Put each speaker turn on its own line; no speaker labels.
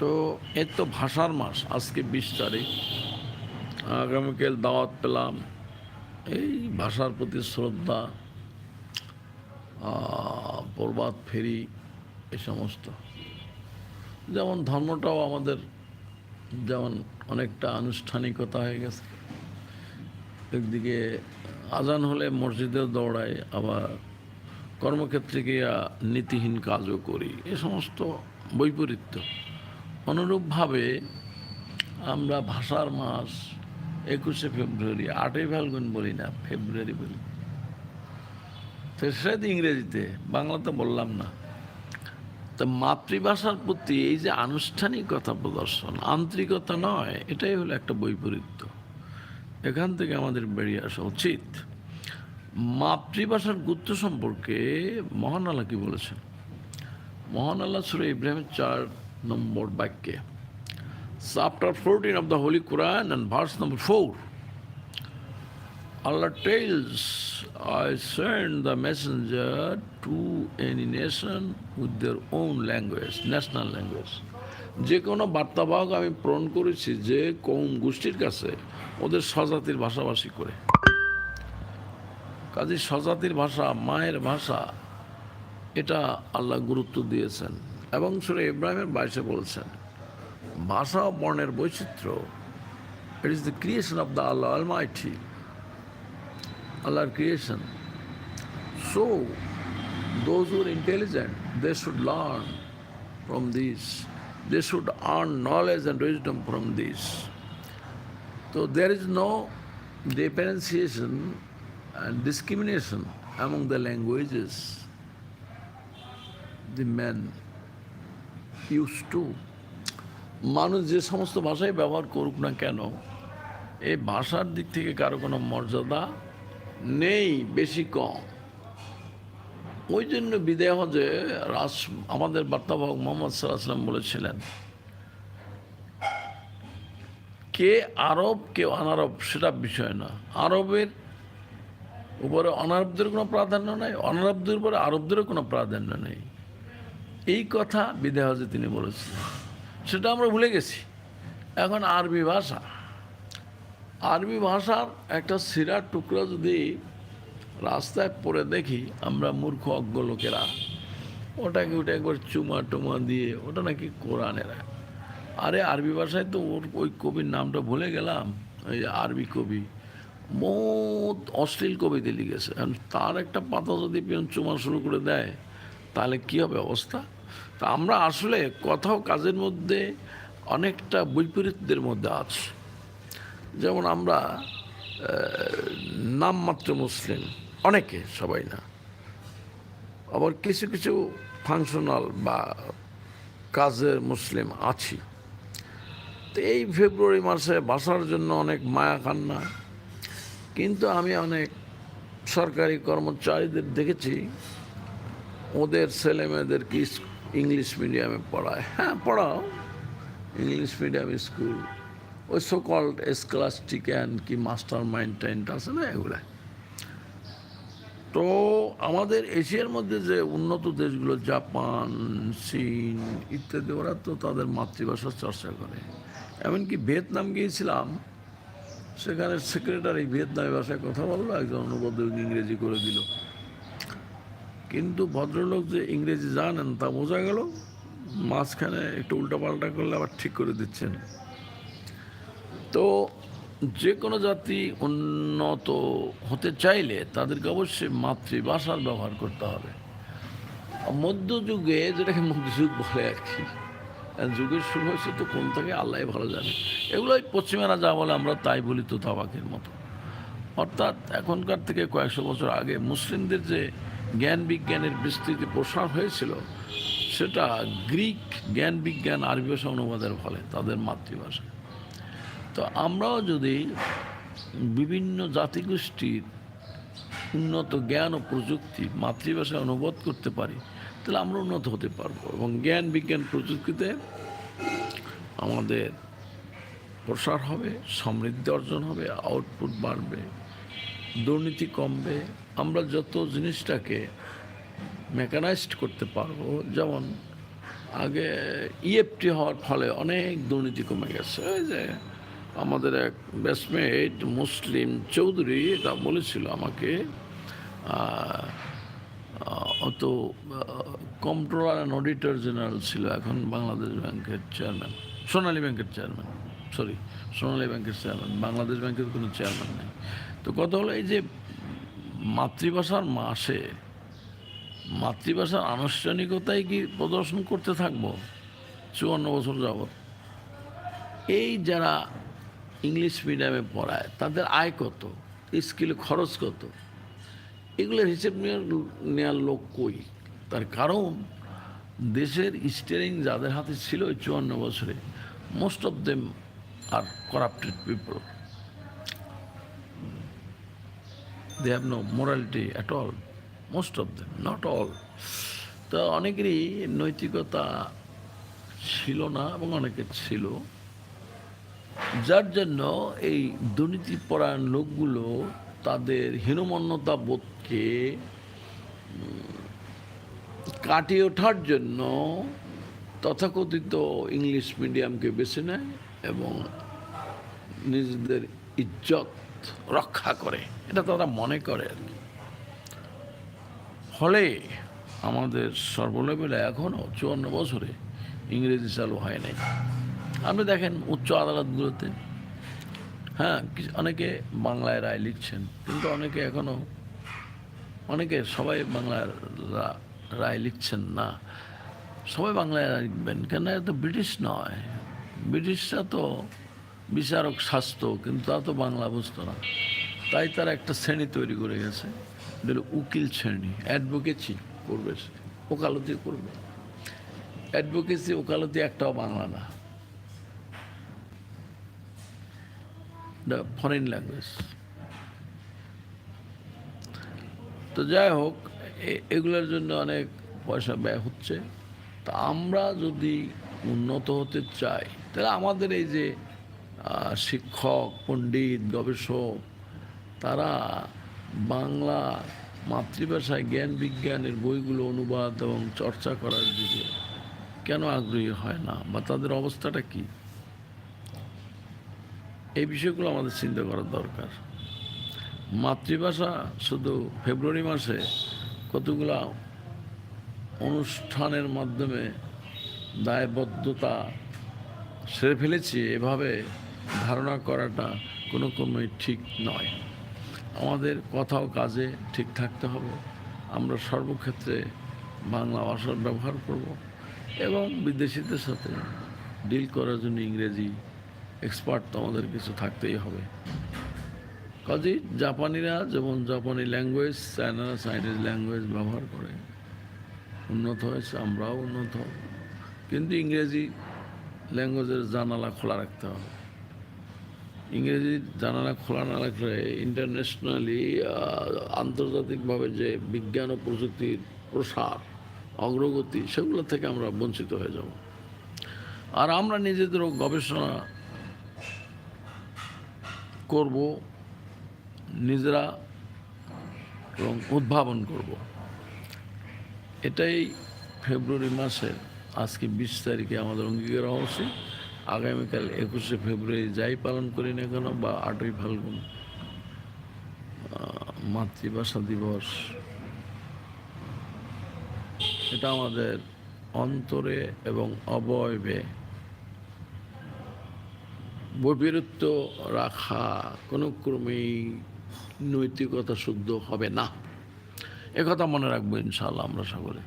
তো এর তো ভাষার মাস, আজকে বিশ তারিখ। আগামীকাল দাওয়াত পেলাম। এই ভাষার প্রতি শ্রদ্ধা প্রবাদ ফেরি, এ সমস্ত। যেমন ধর্মটাও আমাদের যেমন অনেকটা আনুষ্ঠানিকতা হয়ে গেছে। একদিকে আজান হলে মসজিদেও দৌড়াই, আবার কর্মক্ষেত্রে গিয়া নীতিহীন কাজও করি। এ সমস্ত বৈপরীত্য। অনুরূপভাবে আমরা ভাষার মাস একুশে ফেব্রুয়ারি, আটই ফাল্গুন বলি না, ফেব্রুয়ারি বলি। তো সেটা ইংরেজিতে, বাংলাতে বললাম না। তো মাতৃভাষার প্রতি এই যে আনুষ্ঠানিকতা প্রদর্শন, আন্তরিকতা নয়, এটাই হলো একটা বৈপরীত্য। এখান থেকে আমাদের বেরিয়ে আসা উচিত। মাতৃভাষার গুরুত্ব সম্পর্কে মহান আল্লাহ কি বলেছেন? মহান আল্লাহ সুরে ইব্রাহিমের চার নম্বর বাক্যে। Chapter fourteen of the holy Quran and verse number four Allah tells, I send the messenger to any nation with their own language, national language. যে কোনো বার্তাবাহক আমি প্রেরণ করেছি যে কোন গোষ্ঠীর কাছে ওদের স্বজাতির ভাষাভাষী করে। কাজে স্বজাতির ভাষা মায়ের ভাষা এটা আল্লাহ গুরুত্ব দিয়েছেন। এবং সুরে ইব্রাহিমের বাইশে বলছেন ভাষা ও বর্ণের বৈচিত্র্য it is the creation of the Allah almighty Allah's creation. So, those who are intelligent, they should learn from this. They should earn knowledge and wisdom from this. So, there is no differentiation and discrimination among the languages the men used to মানুষ যে সমস্ত ভাষাই ব্যবহার করুক না কেন, এই ভাষার দিক থেকে কারও কোনো মর্যাদা নেই বেশি কম। ওই জন্য বিদেহ যে রাস, আমাদের বার্তাবাহক মোহাম্মদ সাল্লাহাম বলেছিলেন, কে আরব, কে অনারব সেটা বিষয় না। আরবের উপরে অনারবদের কোনো প্রাধান্য নেই, অনারবদের উপরে আরবদেরও কোনো প্রাধান্য নেই। এই কথা বিদেহজে তিনি বলেছিলেন। সেটা আমরা ভুলে গেছি। এখন আরবি ভাষা। আরবি ভাষার একটা সিরার টুকরা যদি রাস্তায় পড়ে দেখি, আমরা মূর্খ, অজ্ঞ লোকেরা, ওটাকে ওটা একবার চুমা টুমা দিয়ে, ওটা নাকি কোরআনের। আরে আরবি ভাষায় তো ওর ওই কবির নামটা ভুলে গেলাম ওই আরবি কবি। বহুত অশ্লীল কবিতা লিখেছে। তার একটা পাতা যদি চুমা শুরু করে দেয়, তাহলে কী হবে অবস্থা? তা আমরা আসলে কথাও কাজের মধ্যে অনেকটা বৈপরীত্যের মধ্যে আছি। যেমন আমরা নামমাত্র মুসলিম, অনেকে, সবাই না। আবার কিছু কিছু ফাংশনাল বা কাজের মুসলিম আছি। তো এই ফেব্রুয়ারি মাসে বাসার জন্য অনেক মায়া কান্না, কিন্তু আমি অনেক সরকারি কর্মচারীদের দেখেছি, ওদের ছেলে মেয়েদেরকে ইংলিশ মিডিয়ামে পড়ায়। হ্যাঁ পড়াও। ইংলিশ মিডিয়াম স্কুল ওই সকল্ড স্কলাস্টিক্যান কি মাস্টার মাইন্ড টাইন্ড আছে না এগুলা? তো আমাদের এশিয়ার মধ্যে যে উন্নত দেশগুলো, জাপান, চীন ইত্যাদি, ওরা তো তাদের মাতৃভাষার চর্চা করে। এমনকি ভিয়েতনাম গিয়েছিলাম সেখানে সেক্রেটারি ভিয়েতনামি ভাষায় কথা বলল, একজন অনুবাদ ইংরেজি করে দিল। কিন্তু ভদ্রলোক যে ইংরেজি জানেন তা বোঝা গেল, মাঝখানে একটু উল্টাপাল্টা করলে আবার ঠিক করে দিচ্ছেন। তো যে কোনো জাতি উন্নত হতে চাইলে তাদেরকে অবশ্যই মাতৃভাষার ব্যবহার করতে হবে। মধ্যযুগে যেটাকে মধ্যযুগ বলে আর কি, যুগের শুরু হয়েছে তো কোন থেকে আল্লাহ ভালো জানে। এগুলোই পশ্চিমেরা যা বলে আমরা তাই বলি তো তাবাকের মতো। অর্থাৎ এখনকার থেকে কয়েকশো বছর আগে মুসলিমদের যে জ্ঞান বিজ্ঞানের বিস্তৃতি প্রসার হয়েছিল, সেটা গ্রিক জ্ঞান বিজ্ঞান আরবি ভাষা অনুবাদের ফলে, তাদের মাতৃভাষা। তো আমরাও যদি বিভিন্ন জাতিগোষ্ঠীর উন্নত জ্ঞান ও প্রযুক্তি মাতৃভাষায় অনুবাদ করতে পারি, তাহলে আমরা উন্নত হতে পারব। এবং জ্ঞান বিজ্ঞান প্রযুক্তিতে আমাদের প্রসার হবে, সমৃদ্ধি অর্জন হবে আউটপুট বাড়বে, দুর্নীতি কমবে আমরা যত জিনিসটাকে মেকানাইজড করতে পারব, যেমন আগে ইএফটি হওয়ার ফলে অনেক দুর্নীতি কমে গেছে। ওই যে আমাদের এক ব্যাচমেট মুসলিম চৌধুরী এটা বলেছিল আমাকে অত কন্ট্রোলার অ্যান্ড অডিটর জেনারেল ছিল এখন বাংলাদেশ ব্যাংকের চেয়ারম্যান সোনালী ব্যাংকের চেয়ারম্যান সরি সোনালী ব্যাংকের চেয়ারম্যান বাংলাদেশ ব্যাংকের কোনো চেয়ারম্যান নেই। তো কথা হলো এই যে মাতৃভাষার মাসে মাতৃভাষার আনুষ্ঠানিকতায় কি প্রদর্শন করতে থাকব? চুয়ান্ন বছর যাবৎ। এই যারা ইংলিশ মিডিয়ামে পড়ায়, তাদের আয় কত? স্কিলে খরচ কত? এগুলোর হিসেব নেওয়ার লোক কই? তার কারণ, দেশের স্টিয়ারিং যাদের হাতে ছিল ওই চুয়ান্ন বছরে most of them are corrupted people they have no morality at all most of them not all তো অনেকেরই নৈতিকতা ছিল না এবং অনেকের ছিল। যার জন্য এই দুর্নীতিপরায়ণ লোকগুলো তাদের হীনমন্যতা বোধকে কাটিয়ে ওঠার জন্য তথাকথিত ইংলিশ মিডিয়ামকে বেছে নেয় এবং নিজেদের ইজ্জত রক্ষা করে, এটা তারা মনে করে আর কি ফলে আমাদের সর্বলেভেলে এখনও চুয়ান্ন বছরে ইংরেজি চালু হয় নাই। আপনি দেখেন উচ্চ আদালতগুলোতে হ্যাঁ অনেকে বাংলায় রায় লিখছেন, কিন্তু অনেকে এখনও অনেকে সবাই বাংলায় রায় লিখছেন না। সবাই বাংলায় লিখবেন, কেন এটা তো ব্রিটিশ নয়। ব্রিটিশরা তো বিচারক শাস্ত্র, কিন্তু তা তো বাংলা বুঝতো না। তাই তারা একটা শ্রেণি তৈরি করে গেছে উকিল শ্রেণি, অ্যাডভোকেসি করবে ওকালতি করবে। অ্যাডভোকেসি, ওকালতি একটাও বাংলা না। ফরেন ল্যাঙ্গুয়েজ তো যাই হোক এগুলোর জন্য অনেক পয়সা ব্যয় হচ্ছে। তা আমরা যদি উন্নত হতে চাই, তাহলে আমাদের এই যে শিক্ষক, পণ্ডিত, গবেষক, তারা বাংলা মাতৃভাষায় জ্ঞান বিজ্ঞানের বইগুলো অনুবাদ এবং চর্চা করার দিকে কেন আগ্রহী হয় না বা তাদের অবস্থাটা কী? এই বিষয়গুলো আমাদের চিন্তা করার দরকার। মাতৃভাষা শুধু ফেব্রুয়ারি মাসে কতগুলো অনুষ্ঠানের মাধ্যমে দায়বদ্ধতা সেরে ফেলেছি, এভাবে ধারণা করাটা কোনো ক্রমেই ঠিক নয়। আমাদের কথাও কাজে ঠিক থাকতে হবে। আমরা সর্বক্ষেত্রে বাংলা ভাষার ব্যবহার করব এবং বিদেশিদের সাথে ডিল করার জন্য ইংরেজি এক্সপার্ট তো আমাদের কিছু থাকতেই হবে। কাজে জাপানিরা যেমন জাপানি ল্যাঙ্গুয়েজ চায়নারা চাইনিজ ল্যাঙ্গুয়েজ ব্যবহার করে, উন্নত হয়েছে, আমরাও উন্নত। কিন্তু ইংরেজি ল্যাঙ্গুয়েজের জানালা খোলা রাখতে হবে। ইংরেজি জানালা খোলা না রাখলে ইন্টারন্যাশনালি আন্তর্জাতিকভাবে যে বিজ্ঞান ও প্রযুক্তির প্রসার, অগ্রগতি, সেগুলো থেকে আমরা বঞ্চিত হয়ে যাব। আর আমরা নিজেদেরও গবেষণা করব, নিজেরা এবং উদ্ভাবন করব। এটাই ফেব্রুয়ারি মাসের, আজকে বিশ তারিখে আমাদের অঙ্গীকার হওয়া উচিত আগামীকাল একুশে ফেব্রুয়ারি যাই পালন করি না কেন, বা আটই ফাল্গুন মাতৃভাষা দিবস। এটা আমাদের অন্তরে এবং অবয়বে বৈপরীত্য রাখা কোনো ক্রমেই নৈতিকতা শুদ্ধ হবে না। একথা মনে রাখব ইনশাআল্লাহ আমরা সকলে।